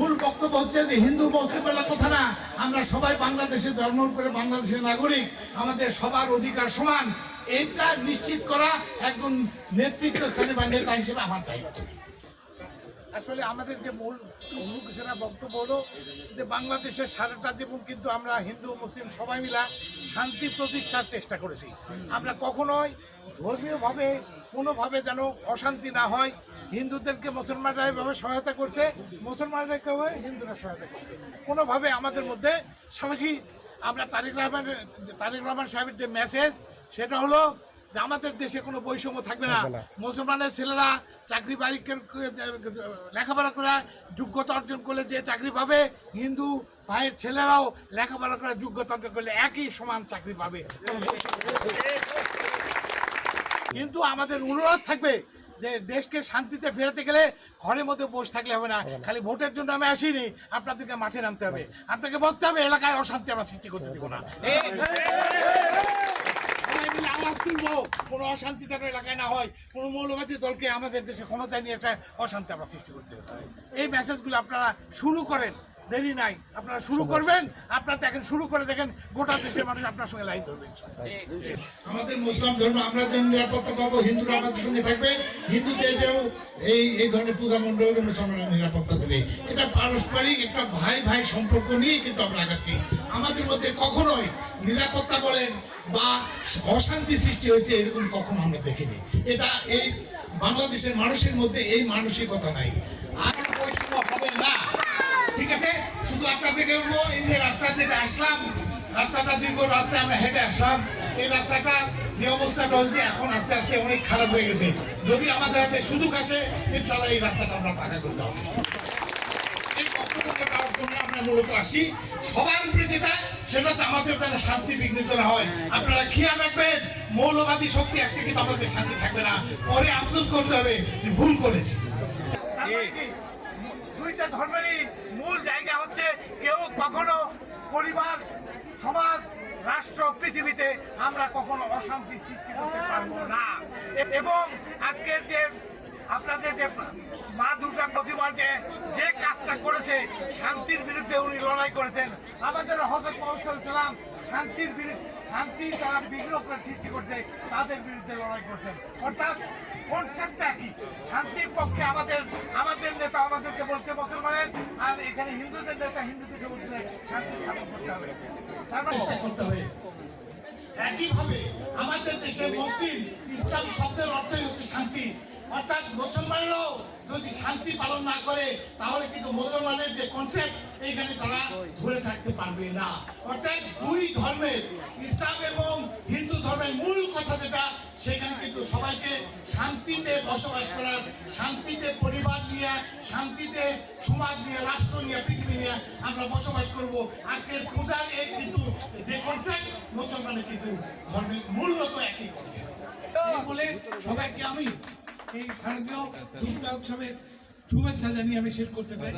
মূল বক্তব্য হচ্ছে যে হিন্দু মুসলিম বলে কথা না। আমরা সবাই বাংলাদেশে জন্ম করে বাংলাদেশের নাগরিক। আমাদের সবার অধিকার সমান। এটা নিশ্চিত করা একজন নেতৃত্ব স্থানে বা নেতা হিসেবে আমার দায়িত্ব। আসলে আমাদের যে মূল অমুক সেনা বক্তব্য হলো যে বাংলাদেশের সারাটা জীবন কিন্তু আমরা হিন্দু, মুসলিম সবাই মিলা শান্তি প্রতিষ্ঠার চেষ্টা করেছি। আমরা কখনোই ধর্মীয়ভাবে কোনোভাবে যেন অশান্তি না হয়। হিন্দুদেরকে মুসলমানরা এভাবে সহায়তা করছে মুসলমানরা কেউ হিন্দুরা সহায়তা করছে। কোনোভাবে আমাদের মধ্যে সমাজই আমরা তারেক রহমান তারেক রহমান সাহেবের যে মেসেজ সেটা হলো যে আমাদের দেশে কোনো বৈষম্য থাকবে না। মুসলমানের ছেলেরা চাকরি বাড়ি লেখাপড়া করে যোগ্যতা অর্জন করলে যে চাকরি পাবে হিন্দু ভাইয়ের ছেলেরাও লেখাপড়া করে যোগ্যতা অর্জন করলে একই সমান চাকরি পাবে। কিন্তু আমাদের অনুরোধ থাকবে যে দেশকে শান্তিতে ফেরাতে গেলে ঘরের মধ্যে বসে থাকলে হবে না। খালি ভোটের জন্য আমি আসিনি আপনাদেরকে মাঠে নামতে হবে। আপনাকে বলতে হবে এলাকায় অশান্তি আমরা সৃষ্টি করতে দিব না। মিলে কোনো অশান্তি যেন এলাকায় না হয়, কোনো মৌলবাদী দলকে আমাদের দেশে ক্ষমতায় নিয়ে একটা অশান্তি আমরা সৃষ্টি করতে হবে এই মেসেজগুলো আপনারা শুরু করেন। দেরি নাই। আপনারা শুরু করবেন আপনারা দেখেন শুরু করে দেখেন গোটা দেশের মানুষ আপনার সঙ্গে লাইন ধরবেন আমাদের মুসলিম ধর্ম আমরা যেন নিরাপত্তা পাবো হিন্দুরা আমাদের সঙ্গে থাকবে। হিন্দুদেরও এই এই ধরনের পূজা মণ্ডল মুসলমানরা নিরাপত্তা দেবে। এটা পারস্পরিক একটা ভাই ভাই সম্পর্ক নিয়ে কিন্তু আমরা আগাচ্ছি। আমাদের মধ্যে কখনোই নিরাপত্তা বলেন বা অশান্তি সৃষ্টি হয়েছে এরকম কখনো আমরা দেখিনি। এটা এই বাংলাদেশের মানুষের মধ্যে এই মানসিকতা নাই। আর বৈষম্য হবে না ঠিক আছে শুধু আপনাদেরকে বলব এই যে রাস্তা যেটা আসলাম, রাস্তাটা দীর্ঘ রাস্তায় আমরা হেঁটে আসলাম। এই রাস্তাটা যে অবস্থাটা হয়েছে এখন আস্তে আস্তে অনেক খারাপ হয়ে গেছে। যদি আমাদের হাতে সুযোগ আসে ইনশাল্লাহ এই রাস্তাটা আমরা পাকা করে জন্য আমরা মূলত আসি। সবার যেটা, সেটা তো আমাদের শান্তি বিঘ্নিত হয়। আপনারা মৌলবাদী শক্তি কিন্তু শান্তি থাকবে না। পরে আফসোস করতে হবে যে ভুল করেছি? দুইটা ধর্মেরই মূল জায়গা হচ্ছে কেউ কখনো পরিবার, সমাজ, রাষ্ট্র, পৃথিবীতে আমরা কখনো অশান্তি সৃষ্টি করতে পারব না। এবং আজকের যে আপনাদের যে মা দুর্গার প্রতিমার যে যে কাজটা করেছে, শান্তির বিরুদ্ধে উনি লড়াই করেছেন, আমাদের হজরত সালাম শান্তির বিরুদ্ধে, শান্তি যারা বিঘ্ন সৃষ্টি করছে, তাদের বিরুদ্ধে লড়াই করছেন। অর্থাৎ কনসেপ্টটা কি? শান্তির পক্ষে আমাদের আমাদের বলছে মুসলমানের আর এখানে হিন্দুদের নেতা হিন্দুদেরকে বলছে শান্তি স্থাপন করতে হবে। তার মানে করতে হবে। একইভাবে আমাদের দেশে মুসলিম, ইসলাম শব্দের অর্থই হচ্ছে শান্তি। অর্থাৎ মুসলমানরাও যদি শান্তি পালন না করে, তাহলে কিন্তু মুসলমানের যে কনসেপ্ট এইখানে তারা ধরে থাকতে পারবে না। অর্থাৎ দুই ধর্মের, ইসলাম এবং হিন্দু ধর্মের মূল কথা যেটা সেখানে কিন্তু সবাইকে শান্তিতে বসবাস করার, শান্তিতে পরিবার নিয়ে, শান্তিতে সমাজ নিয়ে, রাষ্ট্র নিয়ে, পৃথিবী নিয়ে আমরা বসবাস করব। আজকের পূজার এই কিন্তু যে কনসেপ্ট মুসলমানের কিন্তু ধর্মের মূল্য তো একই করছে বলে সবাইকে আমি এই শারদীয় দুর্গা উৎসবের শুভেচ্ছা জানিয়ে আমি শেষ করতে চাই।